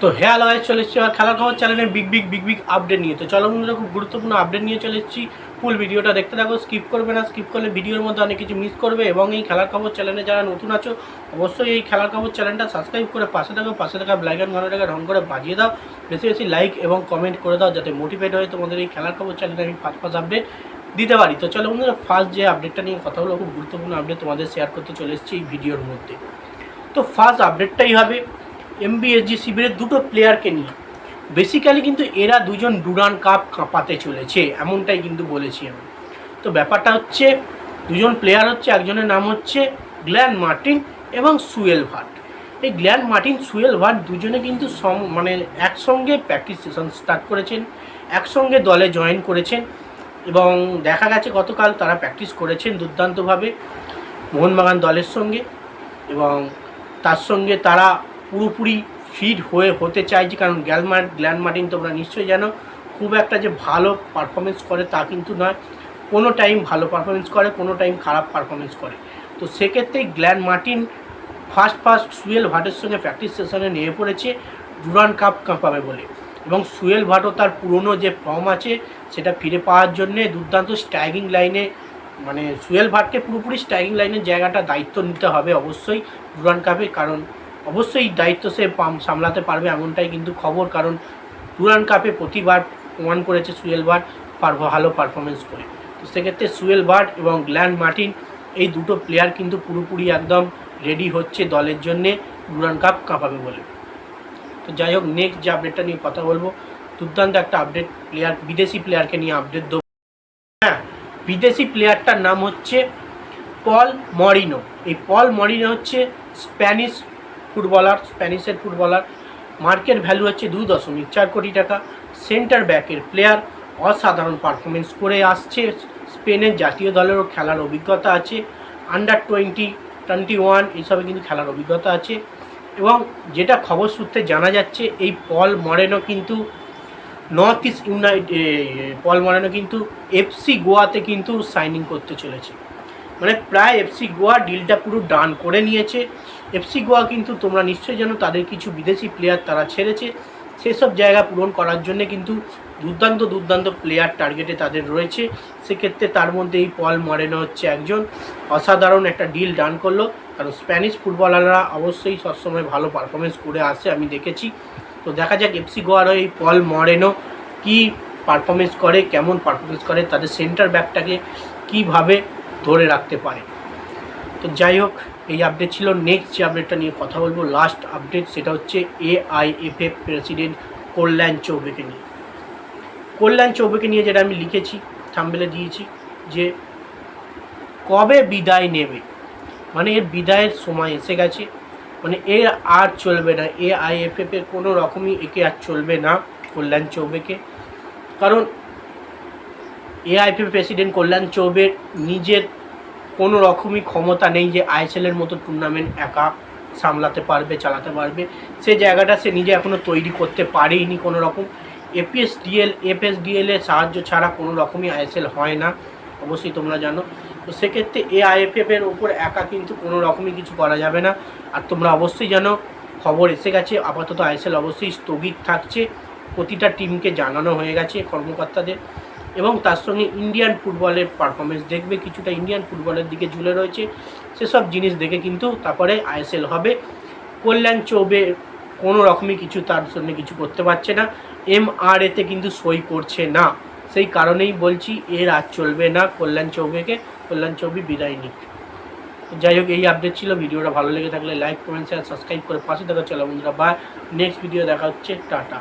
তো হ্যাঁ লগাই চলে এসেছি আর খেলার খবর চ্যানেলে big big big big update নিয়ে। তো চলো বন্ধুরা খুব গুরুত্বপূর্ণ আপডেট নিয়ে চলে এসেছি। ফুল ভিডিওটা দেখতে থাকো স্কিপ করবে না স্কিপ করলে ভিডিওর মধ্যে অনেক কিছু মিস করবে এবং এই খেলার খবর চ্যানেলে যারা নতুন আছো, অবশ্যই এই খেলার খবর চ্যানেলটা সাবস্ক্রাইব করে পাশে থাকো, পাশে থাকা ব্ল্যাক অ্যান্ড ঘন্টাটাকে ঢং করে বাজিয়ে দাও। বেশি বেশি লাইক এবং কমেন্ট করে দাও, যাতে মোটিভেট হয় তোমাদের এই খেলার খবর চ্যানেলে আমি ফার্স্ট ফার্স্ট আপডেট দিতে পারি। তো চলো বন্ধুরা ফার্স্ট যে আপডেটটা নিয়ে কথা হলো খুব গুরুত্বপূর্ণ আপডেট তোমাদের শেয়ার করতে চলে এসেছি এই ভিডিওর মধ্যে। তো ফার্স্ট আপডেটটাই হবে এমবিএসজি শিবিরের দুটো প্লেয়ারকে নিয়ে। বেসিক্যালি কিন্তু এরা দুজন ডুরান কাপ কাঁপাতে চলেছে, এমনটাই কিন্তু বলেছি আমি। তো ব্যাপারটা হচ্ছে, দুজন প্লেয়ার হচ্ছে, একজনের নাম হচ্ছে গ্ল্যান মার্টিন এবং সুয়েল ভাট এই গ্ল্যান মার্টিন সুয়েল ভাট দুজনে কিন্তু সম মানে একসঙ্গে প্র্যাকটিস সেশন স্টার্ট করেছেন, একসঙ্গে দলে জয়েন করেছেন এবং দেখা গেছে গতকাল তারা প্র্যাকটিস করেছেন দুর্দান্তভাবে। মোহনবাগান দলের সঙ্গে এবং তার সঙ্গে তারা পুরোপুরি ফিট হয়ে হতে চাইছে কারণ গ্যালমার গ্ল্যান মার্টিন তোমরা নিশ্চয়ই জানো, খুব একটা যে ভালো পারফরমেন্স করে তা কিন্তু নয়। কোনো টাইম ভালো পারফরমেন্স করে, কোনো টাইম খারাপ পারফরমেন্স করে। তো সেক্ষেত্রে গ্ল্যান্ড মার্টিন ফার্স্ট ফার্স্ট সুয়েল ভাটের সঙ্গে প্র্যাকটিস সেশনে নিয়ে পড়েছে, ডুরান কাপ কাঁপাবে বলে। এবং সুয়েল ভাটও তার পুরনো যে ফর্ম আছে, সেটা ফিরে পাওয়ার জন্যে দুর্দান্ত স্ট্রাইকিং লাইনে মানে সুয়েল ভাটকে পুরোপুরি স্ট্রাইকিং লাইনের জায়গাটা দায়িত্ব নিতে হবে অবশ্যই ডুরান কাপে, কারণ অবশ্যই দায়িত্ব সে সামলাতে পারবে এমনটাই কিন্তু খবর, কারণ ডুরান কাপে প্রতিবার প্রমাণ করেছে সুয়েল পার ভালো পারফরমেন্স করে। তো সেক্ষেত্রে সুয়েল ভাট এবং গ্ল্যান্ড মার্টিন এই দুটো প্লেয়ার কিন্তু পুরোপুরি একদম রেডি হচ্ছে দলের জন্যে ডুরান কাপ কাঁপাবে বলে। তো যাই হোক নেক্সট যে আপডেটটা নিয়ে কথা বলব, দুর্দান্ত একটা আপডেট প্লেয়ার বিদেশি প্লেয়ারকে নিয়ে আপডেট দেবো। হ্যাঁ বিদেশি প্লেয়ারটার নাম হচ্ছে পল মরিনো। এই পল মরিনো হচ্ছে স্প্যানিশ ফুটবলার, স্প্যানিশের ফুটবলার মার্কেট ভ্যালু হচ্ছে দু দশমিক চার কোটি টাকা সেন্টার ব্যাকের প্লেয়ার অসাধারণ পারফরমেন্স করে আসছে। স্পেনের জাতীয় দলেরও খেলার অভিজ্ঞতা আছে আন্ডার টোয়েন্টি টোয়েন্টি ওয়ান এইসবে কিন্তু খেলার অভিজ্ঞতা আছে। এবং যেটা খবর সূত্রে জানা যাচ্ছে, এই পল মরেনো কিন্তু North East United Paul Moreno কিন্তু এফসি গোয়াতে কিন্তু সাইনিং করতে চলেছে। মানে প্রায় এফসি গোয়া ডিলটা পুরো ডান করে নিয়েছে। এফসি গোয়া কিন্তু তোমরা নিশ্চয়ই জানো, তাদের কিছু বিদেশি প্লেয়ার তারা ছেড়েছে। সেসব জায়গা পূরণ করার জন্য কিন্তু দুর্দান্ত দুর্দান্ত প্লেয়ার টার্গেটে তাদের রয়েছে। সেক্ষেত্রে তার মধ্যে এই পল মরেনো হচ্ছে একজন। অসাধারণ একটা ডিল ডান করল। কারণ স্প্যানিশ ফুটবলাররা অবশ্যই সবসময় ভালো পারফরমেন্স করে আসে, আমি দেখেছি। তো দেখা যাক এফসি গোয়ার এই পল মরেনো কি পারফরমেন্স করে, কেমন পারফরমেন্স করে, তাদের সেন্টার ব্যাকটাকে কীভাবে ধরে রাখতে পারে। তো যাই হোক, এই আপডেট ছিল। নেক্সট যে আপডেটটা নিয়ে কথা বলব লাস্ট আপডেট সেটা হচ্ছে এআইএফএফ প্রেসিডেন্ট কল্যাণ চৌবেকে নিয়ে। কল্যাণ চৌবেকে নিয়ে যেটা আমি লিখেছি থাম্বেলে দিয়েছি যে কবে বিদায় নেবে? মানে এর বিদায়ের সময় এসে গেছে। মানে এর আর চলবে না। এ আইএফএফ এর কোনো রকমই একে আর চলবে না কল্যাণ চৌবেকে কারণ এআইপি প্রেসিডেন্ট কল্যাণ চৌবের নিজের কোনো রকমই ক্ষমতা নেই যে আইএসএলের মতো টুর্নামেন্ট একা সামলাতে পারবে, চালাতে পারবে। সে জায়গাটা সে নিজে এখনও তৈরি করতে পারেইনি কোনো রকম। এপিএসডিএল এফএসডিএল এর সাহায্য ছাড়া কোনো রকমই আইএসএল হয় না, অবশ্যই তোমরা জানো। তো সেক্ষেত্রে এ আইএফএফ এর ওপর একা কিন্তু কোনো রকমই কিছু করা যাবে না। আর তোমরা অবশ্যই জানো, খবর এসে গেছে, আপাতত আইএসএল অবশ্যই স্থগিত থাকছে। প্রতিটা টিমকে জানানো হয়ে গেছে কর্মকর্তাদের। এবং তার সঙ্গে ইন্ডিয়ান ফুটবলের পারফরমেন্স দেখবে, কিছুটা ইন্ডিয়ান ফুটবলের দিকে ঝুলে রয়েছে। সেসব জিনিস দেখে কিন্তু তারপরে আইএসএল হবে। কল্যাণ চৌবে কোনো রকমই কিছু তার সঙ্গে কিছু করতে পারছে না। এম আর এতে কিন্তু সই করছে না। সেই কারণেই বলছি এর আর চলবে না কল্যাণ চৌবেকে। কল্যাণ চৌবে বিদায় নিক। যাই হোক, এই আপডেট ছিল। ভিডিওটা ভালো লেগে থাকলে লাইক কমেন্ট শেয়ার সাবস্ক্রাইব করে পাশে থাকা চলো বন্ধুরা। বা নেক্সট ভিডিও দেখা হচ্ছে। টাটা।